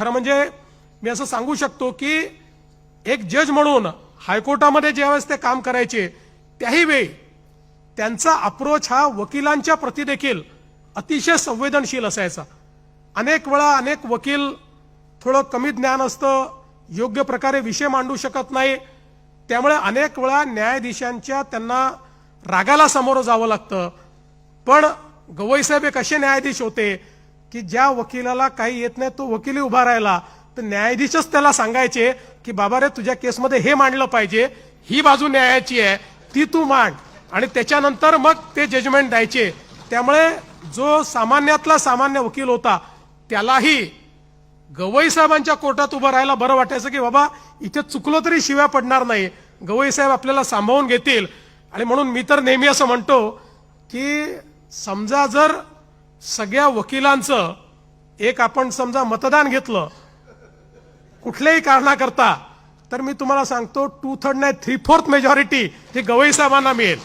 खरं म्हणजे मी असं सांगू शकतो की एक जज म्हणून हायकोर्टामध्ये ज्यावेळेस ते काम करायचे त्याही वेळी त्यांचा अप्रोच हा वकिलांच्या प्रती देखील अतिशय संवेदनशील असायचा. अनेक वेळा अनेक वकील थोडं कमी ज्ञान असतं योग्य प्रकारे विषय मांडू शकत नाही. त्यामुळे अनेक वेळा न्यायाधीशांच्या त्यांना रागाला सामोरं जावं लागतं. पण गवई साहेब एक असे न्यायाधीश होते की ज्या वकिलाला काही येत नाही तो वकिली उभा राहिला. तर न्यायाधीशच त्याला सांगायचे की बाबा रे तुझ्या केसमध्ये हे मांडलं पाहिजे. ही बाजू न्यायाची आहे ती तू मांड. आणि त्याच्यानंतर मग ते जजमेंट द्यायचे. त्यामुळे जो सामान्यातला सामान्य वकील होता त्यालाही गवई साहेबांच्या कोर्टात उभं राहायला बरं वाटायचं की बाबा इथे चुकलो तरी शिव्या पडणार नाही. गवई साहेब आपल्याला सांभाळून घेतील. आणि म्हणून मी तर नेहमी असं म्हणतो की समजा जर सगळ्या वकिलांचं एक आपण समजा मतदान घेतलं कुठल्याही कारणाकरता तर मी तुम्हाला सांगतो टू थर्ड नाही थ्री फोर्थ मेजॉरिटी ही गवई साहेबांना मिळेल.